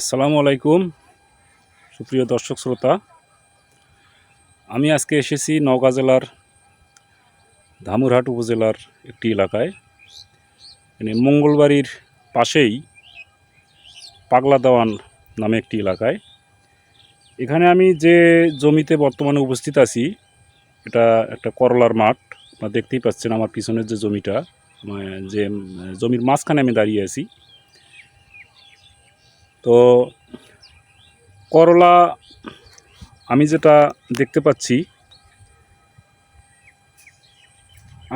আসসালামু আলাইকুম, সুপ্রিয় দর্শক শ্রোতা। আমি আজকে এসেছি নওগাঁ জেলার ধামুরহাট উপজেলার একটি এলাকায়। মানে মঙ্গলবাড়ির পাশেই পাগলা দেওয়ান নামে একটি এলাকায়। এখানে আমি যে জমিতে বর্তমানে উপস্থিত আছি, এটা একটা করলার মাঠ। আপনারা দেখতেই পাচ্ছেন আমার পিছনের যে জমিটা যে জমির মাঝখানে আমি দাঁড়িয়ে আছি। তো করলা আমি যেটা দেখতে পাচ্ছি,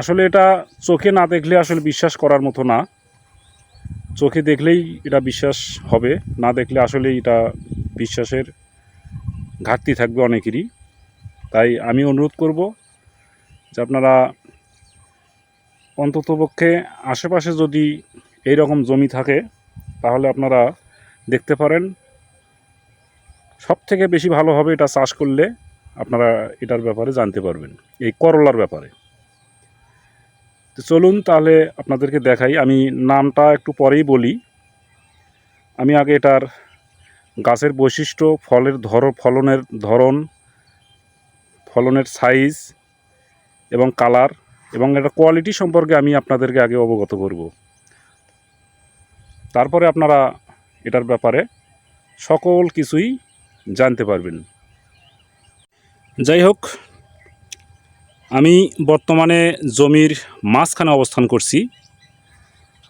আসলে এটা চোখে না দেখলে আসলে বিশ্বাস করার মতো না। চোখে দেখলেই এটা বিশ্বাস হবে, না দেখলে আসলে এটা বিশ্বাসের ঘাটতি থাকবে অনেকেরই। তাই আমি অনুরোধ করব যে আপনারা অন্ততপক্ষে আশেপাশে যদি এই রকম জমি থাকে, তাহলে আপনারা দেখতে পারেন। সব থেকে বেশি ভালো হবে এটা চাষ করলে আপনারা এটার ব্যাপারে জানতে পারবেন, এই করলার ব্যাপারে। তো চলুন তাহলে আপনাদেরকে দেখাই, আমি নামটা একটু পরেই বলি। আমি আগে এটার গাছের বৈশিষ্ট্য, ফলের ধর, ফলনের ধরন, ফলনের সাইজ এবং কালার এবং এটা কোয়ালিটি সম্পর্কে আমি আপনাদেরকে আগে অবগত করব। তারপরে আপনারা এটার ব্যাপারে সকল কিছুই জানতে পারবেন। যাই হোক আমি বর্তমানে জমির মাঝখানে অবস্থান করছি।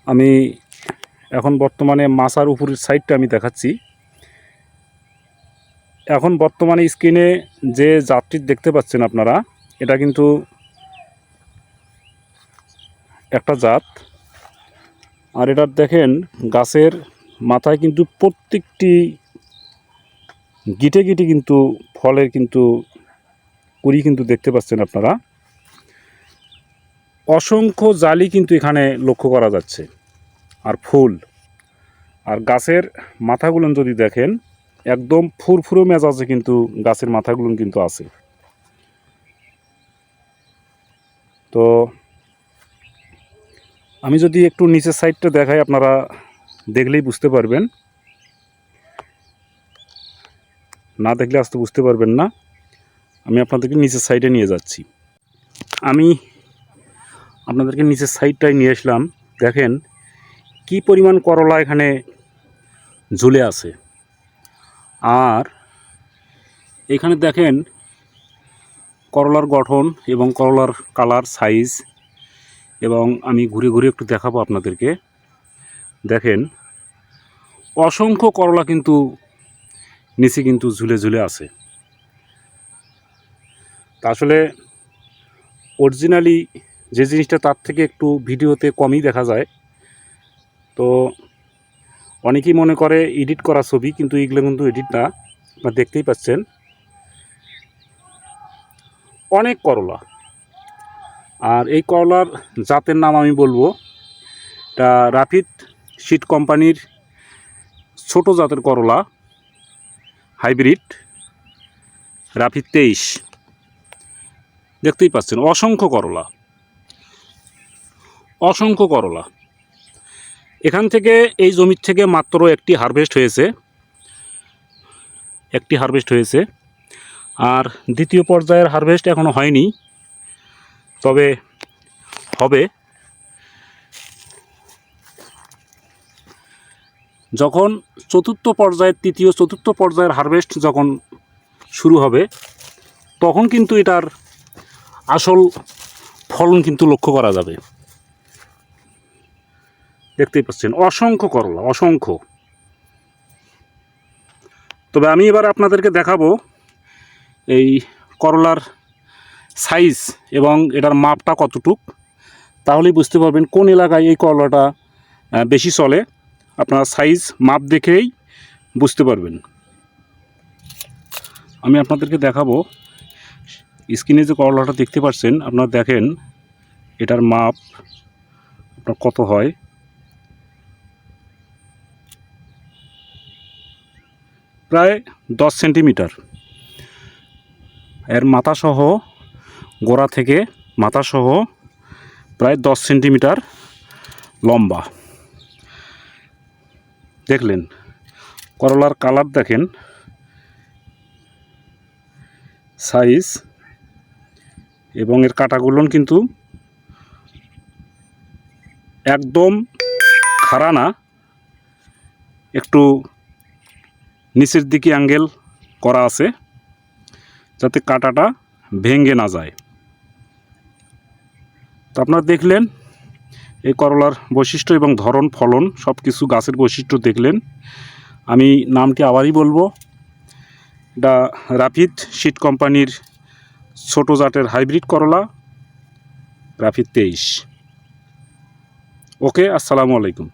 আমি এখন বর্তমানে মাছার উপরের সাইডটা আমি দেখাচ্ছি। এখন বর্তমানে স্ক্রিনে যে যাত্রী দেখতে পাচ্ছেন আপনারা, এটা কিন্তু একটা জাত। আর এটার দেখেন, গাছের মাথায় কিন্তু প্রত্যেকটি গিটে গিটে কিন্তু ফলের কিন্তু কুড়ি কিন্তু দেখতে পাচ্ছেন আপনারা। অসংখ্য জালি কিন্তু এখানে লক্ষ্য করা যাচ্ছে, আর ফুল। আর গাছের মাথাগুলো যদি দেখেন, একদম ফুরফুরো মেজাজে কিন্তু গাছের মাথাগুলো কিন্তু আছে। তো আমি যদি একটু নিচের সাইডটা দেখাই আপনারা দেখলেই বুঝতে পারবেন। না দেখলে আসতে বুঝতে পারবেন না। আমি আপনাদেরকে নিচের সাইডে নিয়ে যাচ্ছি। আমি আপনাদেরকে নিচের সাইডটাই নিয়ে আসলাম। দেখেন কি পরিমাণ করলা এখানে ঝুলে আছে। আর এখানে দেখেন করলার গঠন এবং করলার কালার সাইজ এবং আমি ঘুরে ঘুরে একটু দেখাবো আপনাদেরকে। দেখেন, অসংখ্য করলা কিন্তু নিচে কিন্তু ঝুলে ঝুলে আছে। তা আসলে অরিজিনালি যে জিনিসটা তার থেকে একটু ভিডিওতে কমই দেখা যায়। তো অনেকেই মনে করে এডিট করা ছবি, কিন্তু এগুলো কিন্তু এডিট না। আপনারা দেখতেই পাচ্ছেন। অনেক করলা। আর এই করলার জাতের নাম আমি বলব, এটা রাফিদ সিড কোম্পানির ছোট জাতের করলা, হাইব্রিড রাফিদ তেইশ। দেখতেই পাচ্ছেন, অসংখ্য করলা। অসংখ্য করলা। এখান থেকে, এই জমির থেকে মাত্র একটি হারভেস্ট হয়েছে। একটি হারভেস্ট হয়েছে। আর দ্বিতীয় পর্যায়ের হারভেস্ট এখনও হয়নি। তবে হবে। যখন চতুর্থ পর্যায়ের, তৃতীয় চতুর্থ পর্যায়ের হারভেস্ট যখন শুরু হবে, তখন কিন্তু এটার আসল ফলন কিন্তু লক্ষ্য করা যাবে। দেখতেই পাচ্ছেন, অসংখ্য করলা, অসংখ্য। তবে আমি এবার আপনাদেরকে দেখাবো এই করলার সাইজ এবং এটার মাপটা কতটুক, তাহলেই বুঝতে পারবেন কোন এলাকায় এই করলাটা বেশি চলে। আপনারা সাইজ মাপ দেখেই বুঝতে পারবেন। আমি আপনাদেরকে দেখাবো স্ক্রিনে যে করলাটা দেখতে পাচ্ছেন, আপনারা দেখেন, এটার মাপ আপনার কত হয়। প্রায় দশ সেন্টিমিটার এর মাথাসহ, গোড়া থেকে মাথাসহ প্রায় দশ সেন্টিমিটার লম্বা। দেখলেন, করলার কালার দেখেন, সাইজ, এবং এর কাটাগুলো কিন্তু একদম খাড়া না, একটু নিচের দিকে অ্যাঙ্গেল করা আছে, যাতে কাটাটা ভেঙে না যায়। তো আপনারা দেখলেন এই করলার বৈশিষ্ট্য এবং ধরন, ফলন সব কিছু গাছের বৈশিষ্ট্য দেখলেন। আমি নামটি আবারই বলব, এটা রাফিদ সিড কোম্পানির ছোটো জাতের হাইব্রিড করলা, রাফিদ তেইশ। ওকে, আসসালামু আলাইকুম।